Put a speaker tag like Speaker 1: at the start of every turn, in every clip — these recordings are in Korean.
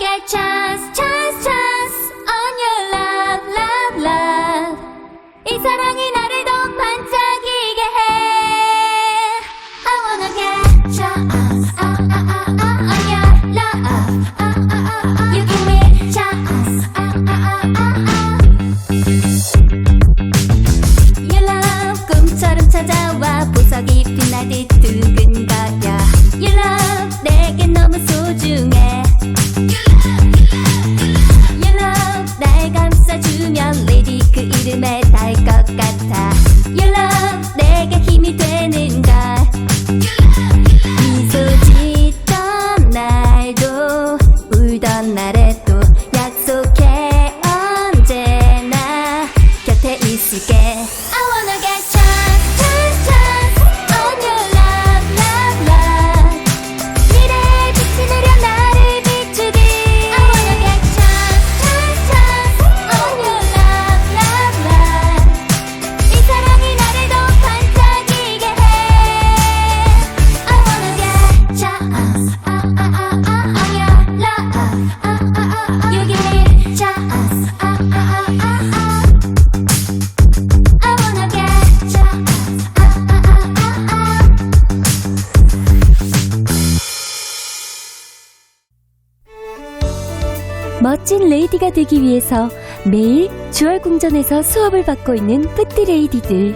Speaker 1: get chance, chance, chance on your love, love, love. 이 사랑이
Speaker 2: 멋진 레이디가 되기 위해서 매일 주얼궁전에서 수업을 받고 있는 뿌띠레이디들.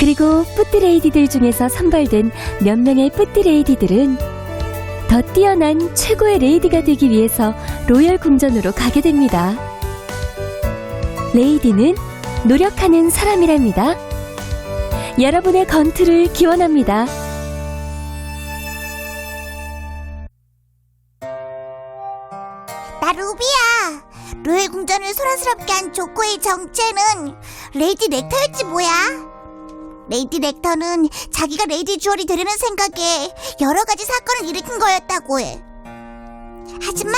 Speaker 2: 그리고 뿌띠레이디들 중에서 선발된 몇 명의 뿌띠레이디들은 더 뛰어난 최고의 레이디가 되기 위해서 로열 궁전으로 가게 됩니다. 레이디는 노력하는 사람이랍니다. 여러분의 건투를 기원합니다.
Speaker 3: 로엘 궁전을 소란스럽게 한 조코의 정체는 레이디 렉터였지 뭐야. 레이디 렉터는 자기가 레이디 주얼이 되려는 생각에 여러 가지 사건을 일으킨 거였다고 해. 하지만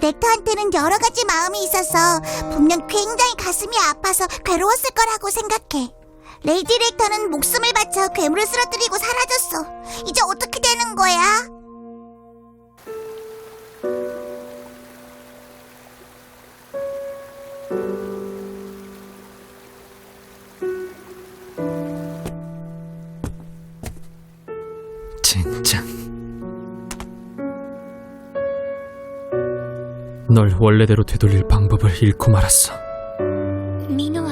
Speaker 3: 렉터한테는 여러 가지 마음이 있어서 분명 굉장히 가슴이 아파서 괴로웠을 거라고 생각해. 레이디 렉터는 목숨을 바쳐 괴물을 쓰러뜨리고 사라졌어. 이제 어떻게 되는 거야?
Speaker 4: 원래대로 되돌릴 방법을 잃고 말았어.
Speaker 1: 민호아,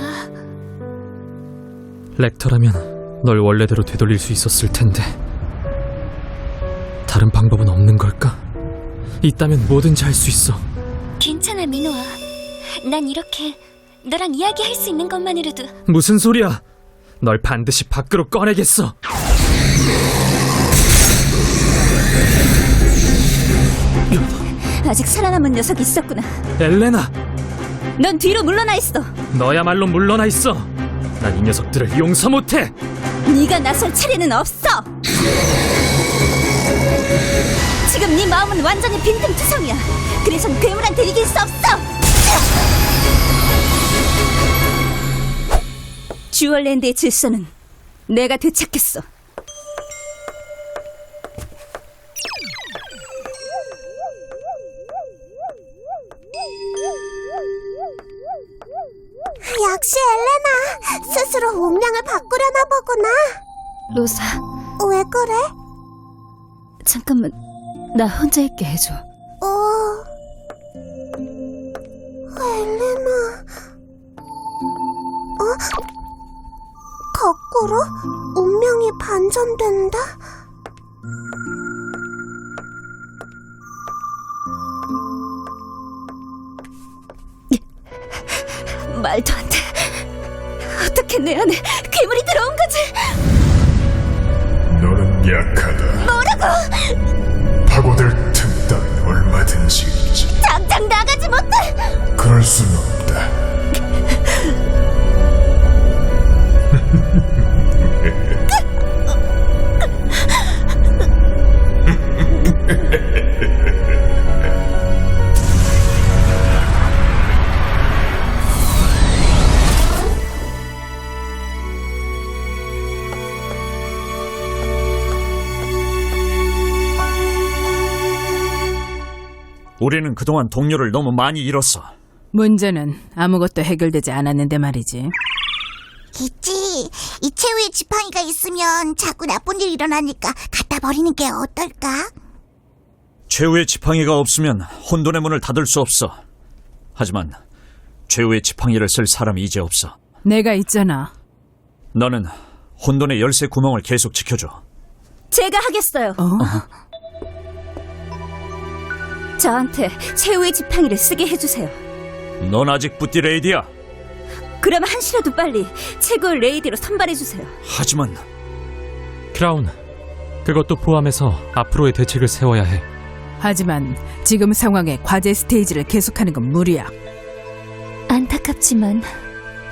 Speaker 4: 렉터라면 널 원래대로 되돌릴 수 있었을 텐데. 다른 방법은 없는 걸까? 있다면 뭐든지 할 수 있어.
Speaker 1: 괜찮아 민호아. 난 이렇게 너랑 이야기할 수 있는 것만으로도
Speaker 4: 무슨 소리야? 널 반드시 밖으로 꺼내겠어.
Speaker 2: 아직 살아남은 녀석이 있었구나.
Speaker 4: 엘레나,
Speaker 2: 넌 뒤로 물러나 있어.
Speaker 4: 너야말로 물러나 있어. 난 이 녀석들을 용서 못해.
Speaker 2: 네가 나설 차례는 없어. 지금 네 마음은 완전히 빈틈투성이야. 그래선 괴물한테 이길 수 없어. 주얼랜드의 질서는 내가 되찾겠어.
Speaker 3: 역시 엘레나 스스로 운명을 바꾸려나 보구나.
Speaker 2: 로사,
Speaker 3: 왜 그래?
Speaker 2: 잠깐만. 나 혼자 있게 해줘.
Speaker 3: 어... 엘레나... 어? 거꾸로? 운명이 반전된다?
Speaker 2: 말도 안 돼. 어떻게 내 안에 괴물이 들어온 거지?
Speaker 5: 너는 약하다. 뭐라고? 파고들 틈 따윈 얼마든지
Speaker 6: 우리는 그동안 동료를 너무 많이 잃었어.
Speaker 7: 문제는 아무것도 해결되지 않았는데 말이지.
Speaker 3: 있지. 이 최후의 지팡이가 있으면 자꾸 나쁜 일이 일어나니까 갖다 버리는 게 어떨까?
Speaker 6: 최후의 지팡이가 없으면 혼돈의 문을 닫을 수 없어. 하지만 최후의 지팡이를 쓸 사람이 이제 없어.
Speaker 7: 내가 있잖아.
Speaker 6: 너는 혼돈의 열쇠 구멍을 계속 지켜줘.
Speaker 1: 제가 하겠어요. 저한테 최후의 지팡이를 쓰게 해주세요.
Speaker 6: 넌 아직 뿌띠 레이디야.
Speaker 1: 그럼 한시라도 빨리 최고의 레이디로 선발해주세요.
Speaker 6: 하지만
Speaker 4: 크라운, 그것도 포함해서 앞으로의 대책을 세워야 해.
Speaker 7: 하지만 지금 상황에 과제 스테이지를 계속하는 건 무리야.
Speaker 1: 안타깝지만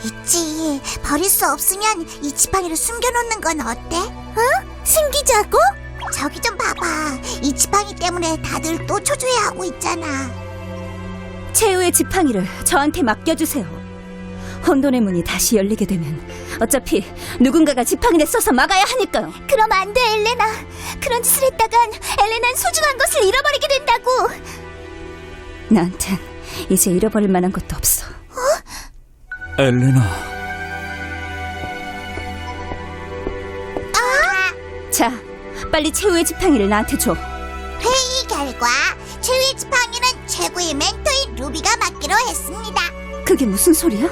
Speaker 3: 있지. 버릴 수 없으면 이 지팡이를 숨겨놓는 건 어때? 어? 숨기자고? 저기 좀 봐봐. 이 지팡이 때문에 다들 또 초조해하고 있잖아.
Speaker 1: 최후의 지팡이를 저한테 맡겨주세요. 혼돈의 문이 다시 열리게 되면 어차피 누군가가 지팡이를 써서 막아야 하니까요.
Speaker 3: 그럼 안 돼, 엘레나. 그런 짓을 했다간 엘레난 소중한 것을 잃어버리게 된다고.
Speaker 1: 나한텐 이제 잃어버릴 만한 것도 없어.
Speaker 6: 엘레나.
Speaker 1: 빨리 최후의 지팡이를 나한테 줘.
Speaker 3: 회의 결과 최후의 지팡이는 최고의 멘토인 루비가 맡기로 했습니다.
Speaker 1: 그게 무슨 소리야?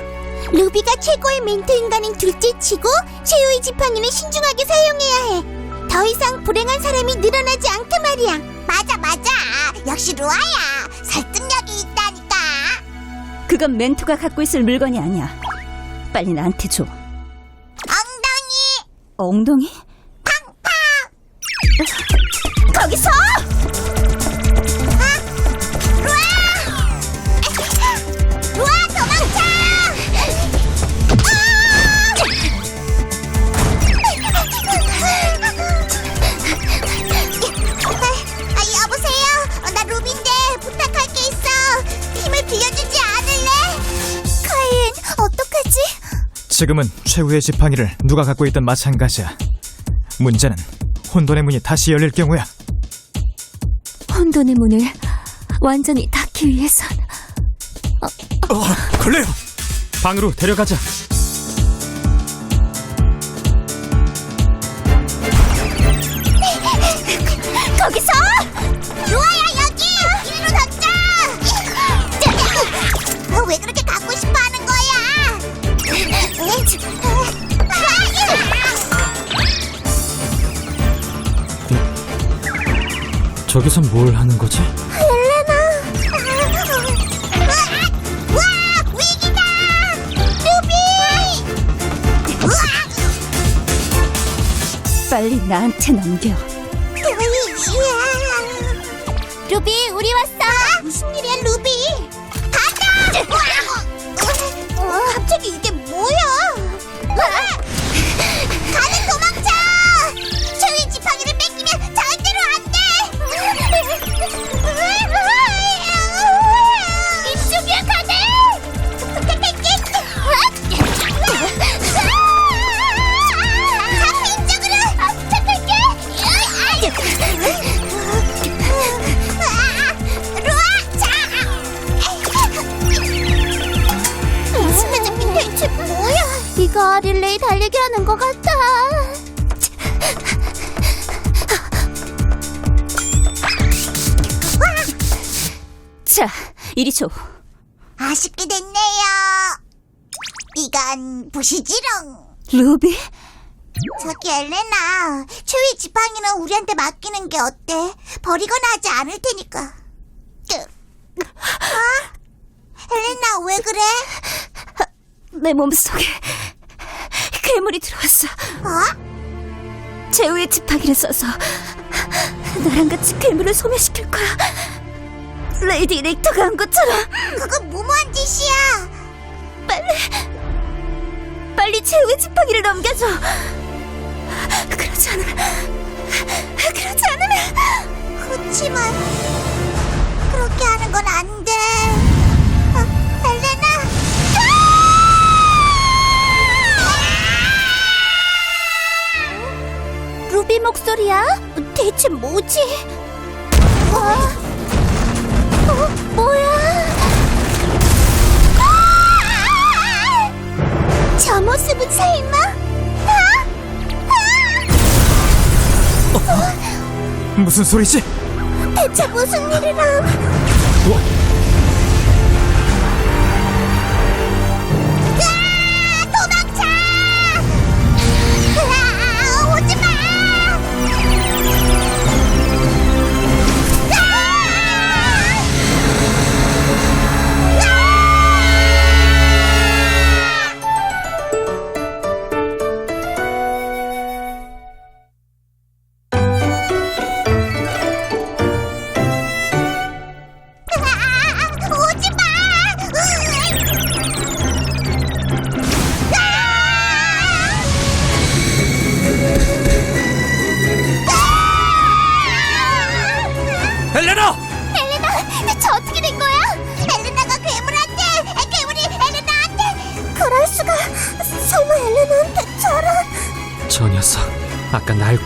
Speaker 3: 루비가 최고의 멘토 인간인 둘째치고 최후의 지팡이는 신중하게 사용해야 해. 더 이상 불행한 사람이 늘어나지 않게 말이야. 맞아, 맞아. 역시 루아야. 설득력이 있다니까.
Speaker 1: 그건 멘토가 갖고 있을 물건이 아니야. 빨리 나한테 줘.
Speaker 3: 엉덩이
Speaker 1: 엉덩이? 거기서!
Speaker 3: 루아 도망쳐! 아, 여보세요. 어, 나 루비인데 부탁할 게 있어. 힘을 빌려주지 않을래? 카인, 어떡하지?
Speaker 5: 지금은 최후의 지팡이를 누가 갖고 있든 마찬가지야. 문제는 혼돈의 문이 다시 열릴 경우야.
Speaker 1: 혼돈의 문을 완전히 닫기 위해선
Speaker 5: 걸레요!
Speaker 4: 방으로 데려가자. 저기선 뭘 하는 거지?
Speaker 3: 와! 위기다! 루비!
Speaker 1: 빨리 나한테 넘겨.
Speaker 3: 루비, 우리 왔어. 무슨 일이야, 이건 부시지롱.
Speaker 1: 루비?
Speaker 3: 저기 엘레나, 최후의 지팡이는 우리한테 맡기는 게 어때? 버리거나 하지 않을 테니까. 뜨. 어? 엘레나 왜 그래?
Speaker 1: 내 몸속에 괴물이 들어왔어.
Speaker 3: 어?
Speaker 1: 최후의 지팡이를 써서 나랑 같이 괴물을 소멸시킬 거야. 레이디 렉터가 한 것처럼
Speaker 3: 그건 무모한 짓이야.
Speaker 1: 빨리 최후의 지팡이를 넘겨줘. 그러지 않으면 그러지 않으면
Speaker 3: 그렇지만 그렇게 하는 건 안 돼. 어, 엘레나. 루비 목소리야? 대체 뭐지? 뭐야? 아!
Speaker 8: 저 모습은 설마? 아! 아!
Speaker 5: 무슨 소리지?
Speaker 8: 대체 무슨 일이람? 어?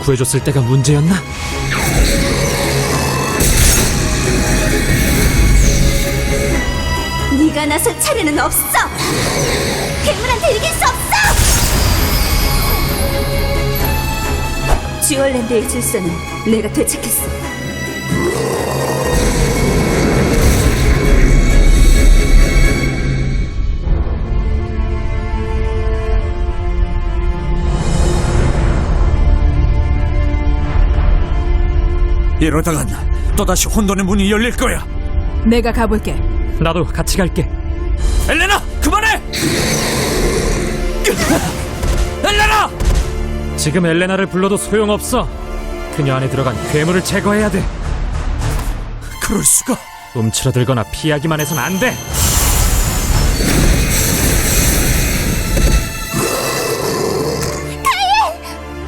Speaker 4: 구해줬을 때가 문제였나?
Speaker 1: 네가 나설 차례는 없어. 괴물한테 이길 수 없어. 듀얼랜드의 질서는 내가 되찾겠어.
Speaker 6: 이러다간 또다시 혼돈의 문이 열릴 거야.
Speaker 7: 내가 가볼게.
Speaker 4: 나도 같이 갈게.
Speaker 6: 엘레나, 그만해! 엘레나!
Speaker 4: 지금 엘레나를 불러도 소용없어. 그녀 안에 들어간 괴물을 제거해야 돼.
Speaker 6: 그럴 수가.
Speaker 4: 움츠러들거나 피하기만 해선 안 돼.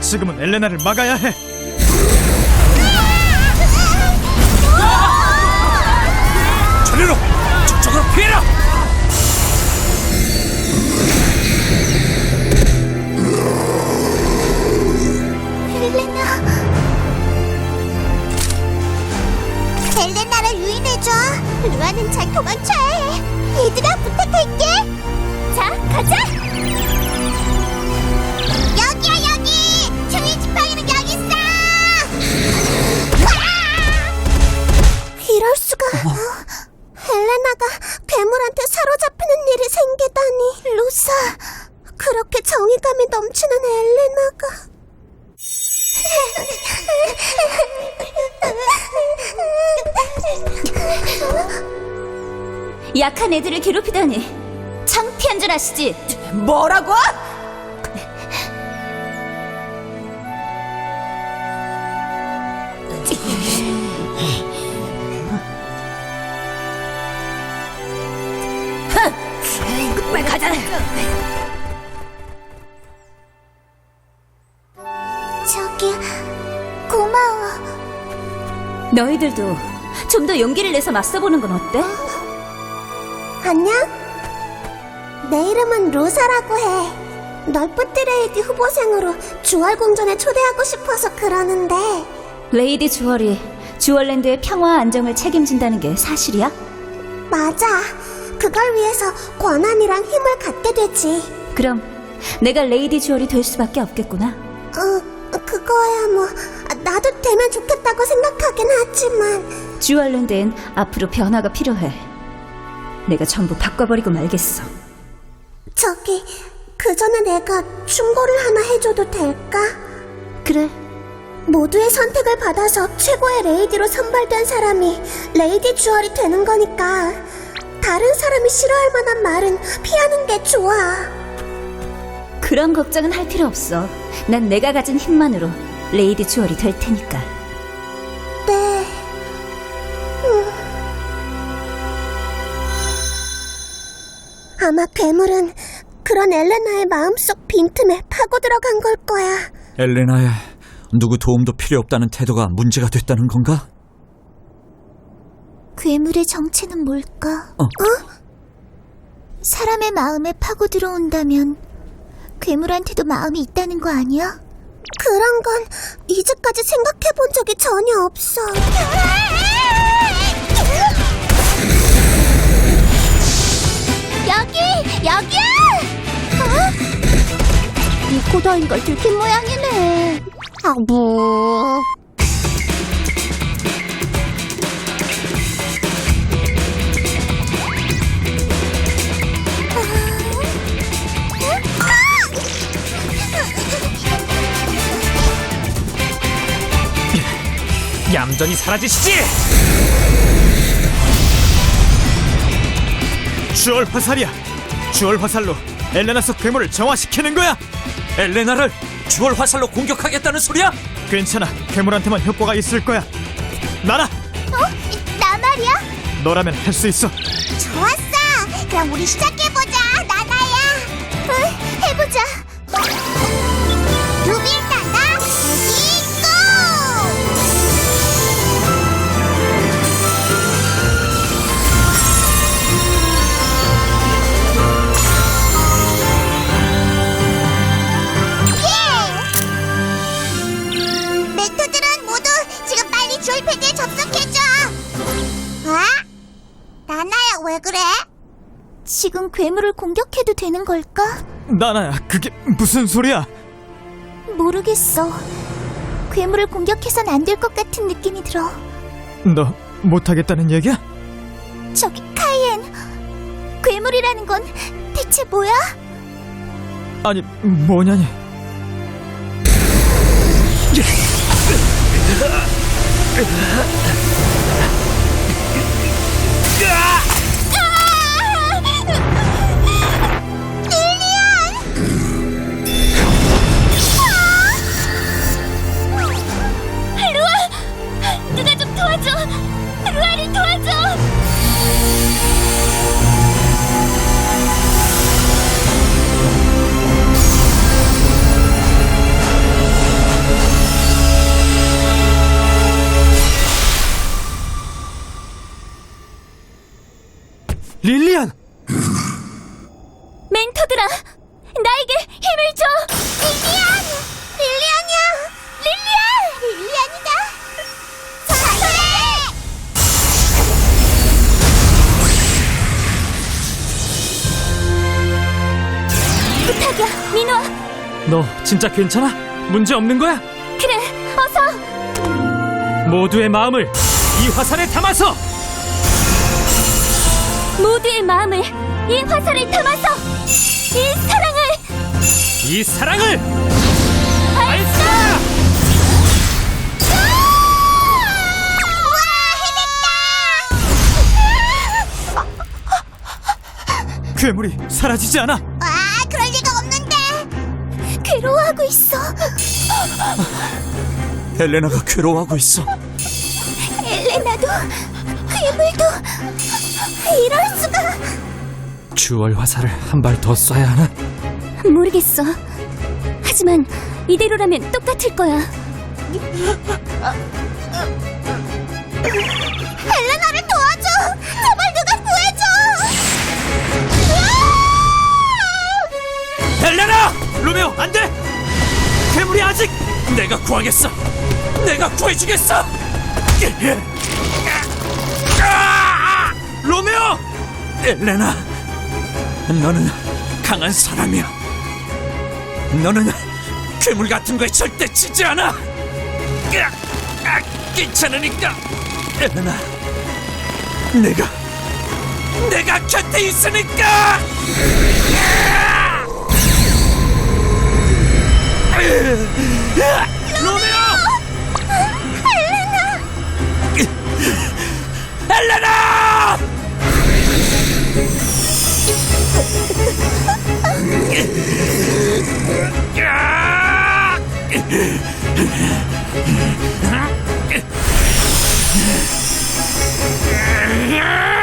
Speaker 5: 지금은 엘레나를 막아야 해.
Speaker 8: 루아는 잘 도망쳐야 해. 얘들아, 부탁할게. 자, 가자. 여기야, 여기. 중위 지팡이는 여기 있어. 이럴 수가. 헬레나가 괴물한테 사로잡히는 일이 생기다니. 루사, 그렇게 정의감이 넘치는 엘레나가.
Speaker 1: 약한 애들을 괴롭히다니 창피한 줄 아시지?
Speaker 7: 뭐라고?
Speaker 1: 너희들도 좀 더 용기를 내서 맞서보는 건 어때?
Speaker 8: 안녕? 내 이름은 로사라고 해. 널 뿌띠레이디 후보생으로 주얼 공전에 초대하고 싶어서 그러는데
Speaker 1: 레이디 주얼이 주얼랜드의 평화와 안정을 책임진다는 게 사실이야?
Speaker 8: 맞아. 그걸 위해서 권한이랑 힘을 갖게 되지.
Speaker 1: 그럼 내가 레이디 주얼이 될 수밖에 없겠구나.
Speaker 8: 어, 그거야 뭐 나도 되면 좋겠다고 생각하긴 하지만
Speaker 1: 주얼랜드엔 앞으로 변화가 필요해. 내가 전부 바꿔버리고 말겠어.
Speaker 8: 저기 그 전에 내가 충고를 하나 해줘도 될까?
Speaker 1: 그래,
Speaker 8: 모두의 선택을 받아서 최고의 레이디로 선발된 사람이 레이디 주얼이 되는 거니까 다른 사람이 싫어할 만한 말은 피하는 게 좋아.
Speaker 1: 그런 걱정은 할 필요 없어. 난 내가 가진 힘만으로 레이디 주얼이 될 테니까.
Speaker 8: 네. 음. 아마 괴물은 그런 엘레나의 마음속 빈틈에 파고 들어간 걸 거야.
Speaker 6: 엘레나의 누구 도움도 필요 없다는 태도가 문제가 됐다는 건가?
Speaker 8: 괴물의 정체는 뭘까?
Speaker 6: 어?
Speaker 8: 사람의 마음에 파고 들어온다면 괴물한테도 마음이 있다는 거 아니야? 그런 건 이제까지 생각해 본 적이 전혀 없어. 여기! 여기야! 어?
Speaker 3: 포도인 걸 들킨 모양이네. 아, 뭐.
Speaker 4: 얌전히 사라지시지!
Speaker 5: 주얼 화살이야. 주얼 화살로 엘레나 속 괴물을 정화시키는 거야.
Speaker 6: 엘레나를 주얼 화살로 공격하겠다는 소리야?
Speaker 5: 괜찮아. 괴물한테만 효과가 있을 거야. 나라,
Speaker 3: 어? 나 말이야?
Speaker 5: 너라면 할 수 있어.
Speaker 3: 좋았어. 그럼 우리 시작해보자, 괴물을 공격해도 되는 걸까?
Speaker 5: 나나야, 그게 무슨 소리야?
Speaker 3: 모르겠어. 괴물을 공격해선 안 될 것 같은 느낌이 들어.
Speaker 5: 너 못하겠다는 얘기야?
Speaker 3: 저기 카이엔, 괴물이라는 건 대체 뭐야?
Speaker 5: 아니, 뭐냐니? 릴리안!
Speaker 2: 멘토들아, 나에게 힘을 줘!
Speaker 3: 릴리안! 릴리안이야! 릴리안! 릴리안이다! 사랑해!
Speaker 2: 부탁이야, 민호아.
Speaker 4: 너 진짜 괜찮아? 문제 없는 거야?
Speaker 2: 그래, 어서
Speaker 4: 모두의 마음을 이 화살에 담아서!
Speaker 2: 모두의 마음을 이 화살에 담아서 이 사랑을
Speaker 4: 이 사랑을! 발사!
Speaker 5: 괴물이 사라지지 않아.
Speaker 3: 아, 그럴 리가 없는데! 괴로워하고 있어.
Speaker 6: 엘레나가 괴로워하고 있어.
Speaker 3: 이럴 수가.
Speaker 4: 주얼 화살을 한 발 더 쏴야 하나?
Speaker 2: 모르겠어. 하지만 이대로라면 똑같을 거야.
Speaker 3: 엘레나를 도와줘! 제발 누가 구해줘!
Speaker 6: 엘레나! 로메오, 안 돼! 괴물이 아직! 내가 구하겠어! 내가 구해주겠어! 아! 로메오! 엘레나, 너는 강한 사람이야. 너는 괴물 같은 거에 절대 지지 않아! 아, 괜찮으니까! 엘레나, 내가, 내가 곁에 있으니까! 로메오! 엘레나!
Speaker 3: 떨어 Yeah!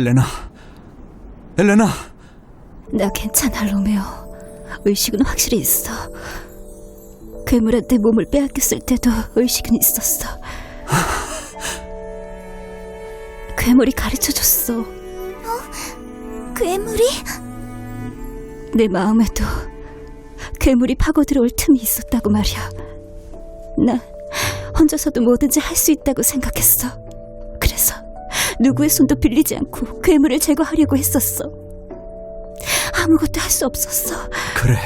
Speaker 3: 엘레나! 엘레나!
Speaker 6: 나
Speaker 2: 괜찮아, 로메오.
Speaker 1: 의식은 확실히 있어. 괴물한테 몸을 빼앗겼을 때도 의식은 있었어. 괴물이 가르쳐줬어.
Speaker 3: 괴물이?
Speaker 1: 내 마음에도 괴물이 파고 들어올 틈이 있었다고 말이야. 나 혼자서도 뭐든지 할 수 있다고 생각했어. 누구의 손도 빌리지 않고 괴물을 제거하려고 했었어. 아무것도 할 수 없었어.
Speaker 6: 그래.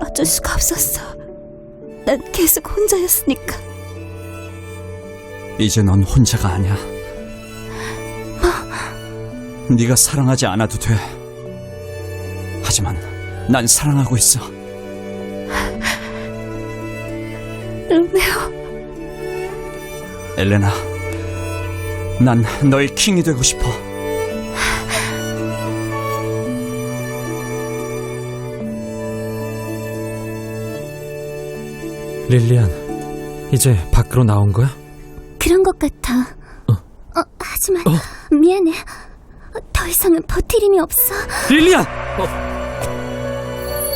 Speaker 1: 어쩔 수가 없었어. 난 계속 혼자였으니까.
Speaker 6: 이제 넌 혼자가 아니야. 네가 사랑하지 않아도 돼. 하지만 난 사랑하고 있어.
Speaker 1: 로메오,
Speaker 6: 엘레나, 난 너의 킹이 되고 싶어.
Speaker 4: 릴리안, 이제 밖으로 나온 거야?
Speaker 1: 그런 것 같아. 어, 하지만 미안해. 더 이상은 버틸 힘이 없어.
Speaker 4: 릴리안!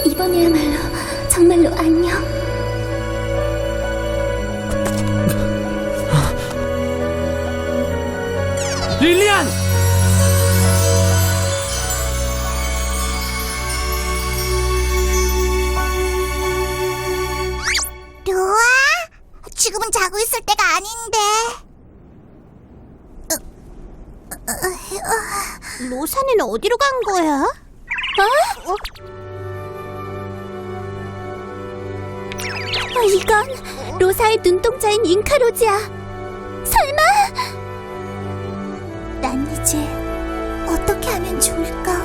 Speaker 1: 이번에야말로 정말로 안녕.
Speaker 4: 릴리안!
Speaker 3: 로아? 지금은 자고 있을 때가 아닌데. 로사는 어디로 간 거야? 어?
Speaker 1: 아, 이건 로사의 눈동자인 잉카로지야. 설마?
Speaker 3: 어떻게 하면 좋을까?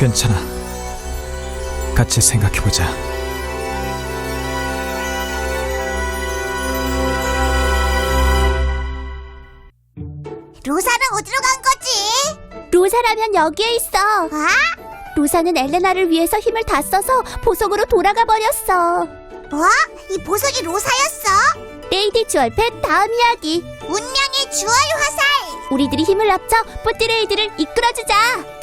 Speaker 5: 괜찮아. 같이 생각해보자.
Speaker 3: 로사는 어디로 간 거지?
Speaker 1: 로사라면 여기에 있어.
Speaker 3: 아?
Speaker 1: 로사는 엘레나를 위해서 힘을 다 써서 보석으로 돌아가 버렸어.
Speaker 3: 뭐? 이 보석이 로사였어?
Speaker 1: 레이디 주얼펫 다음 이야기.
Speaker 3: 운명의 주얼 화살!
Speaker 1: 우리들이 힘을 합쳐 뿌띠레이드를 이끌어주자.